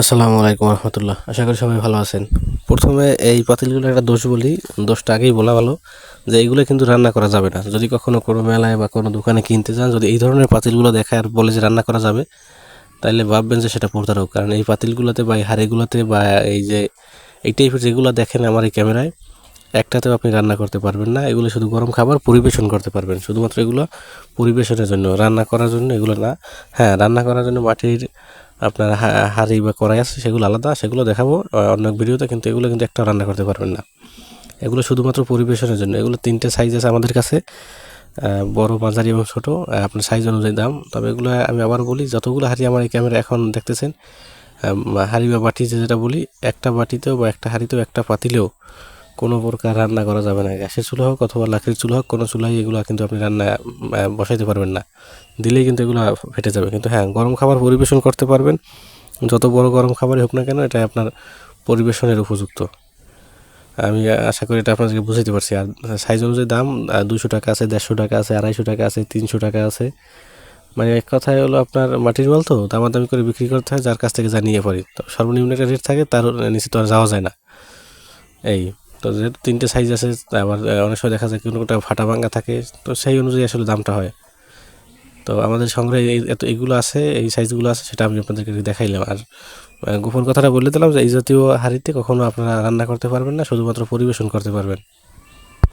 আসসালামু আলাইকুম রহমতুল্লাহ। আশা করি সবাই ভালো আছেন। প্রথমে এই পাতিলগুলো একটা দোষ বলি। দোষটা আগেই বলা ভালো যে এইগুলো কিন্তু রান্না করা যাবে না। যদি কখনো কোনো মেলায় বা কোনো দোকানে কিনতে যান, যদি এই ধরনের পাতিলগুলো দেখে আর বলে যে রান্না করা যাবে তাহলে ভাববেন যে সেটা প্রতারক কারণ এই পাতিলগুলোতে বা এই হাঁড়িগুলোতে বা এই যে এই টাইপের যেগুলো দেখেন আমার এই ক্যামেরায়, একটাতেও আপনি রান্না করতে পারবেন না। এগুলো শুধু গরম খাবার পরিবেশন করতে পারবেন। শুধুমাত্র এগুলো পরিবেশনের জন্য। রান্না করার জন্য এগুলো না। হ্যাঁ রান্না করার জন্য মাটির আপনার হাঁড়ি বা কড়াই আছে, সেগুলো আলাদা, সেগুলো দেখাবো। অন্য ভিডিওতে, কিন্তু এগুলো কিন্তু একটা রান্না করতে পারবেন না। এগুলো শুধুমাত্র পরিবেশনের জন্য। এগুলো তিনটে সাইজ আছে আমাদের কাছে বড়, মাঝারি এবং ছোটো আপনার সাইজ অনুযায়ী দাম। তবে এগুলো আমি আবার বলি, যতগুলো হাঁড়ি আমার এই ক্যামেরা এখন দেখতেছেন হাঁড়ি বা বাটি যেটা বলি, একটা বাটিতেও বা একটা হাঁড়িতেও, একটা পাতিলেও কোনো প্রকার রান্না করা যাবে না। গ্যাসের চুলা হোক অথবা লাকড়ির চুলা হোক, কোনো চুলাই এগুলো কিন্তু আপনি রান্না বসাইতে পারবেন না। দিলেই কিন্তু এগুলো ফেটে যাবে। কিন্তু হ্যাঁ গরম খাবার পরিবেশন করতে পারবেন। যত বড় গরম খাবারই হোক না কেন এটা আপনার পরিবেশনের উপযুক্ত। আমি আশা করি এটা আপনাদেরকে বুঝাইতে পারছি। আর সাইজ অনুযায়ী দাম দুশো টাকা আছে, দেড়শো টাকা আছে, আড়াইশো টাকা আছে, তিনশো টাকা আছে। মানে এক কথায় হলো আপনার মাটির মাল তো, দামাদামি করে বিক্রি করতে হয়, যার কাছ থেকে যা নিয়ে পারি তো সর্বনিম্ন একটা রেট থাকে, তার নিচে তো আর যাওয়া যায় না। এই। তো যেহেতু তিনটে সাইজ আছে আবার অনেক সময় দেখা যায় কোনোটা ফাটা ভাঙা থাকে, তো সেই অনুযায়ী আসলে দামটা হয়। তো আমাদের সংগ্রহে এত, এগুলো আছে, এই সাইজগুলো আছে, সেটা আমি আপনাদেরকে দেখাইলাম। আর গোপন কথাটা বলে দিলাম যে এই জাতীয় হাড়িতে কখনো আপনারা রান্না করতে পারবেন না, শুধুমাত্র পরিবেশন করতে পারবেন।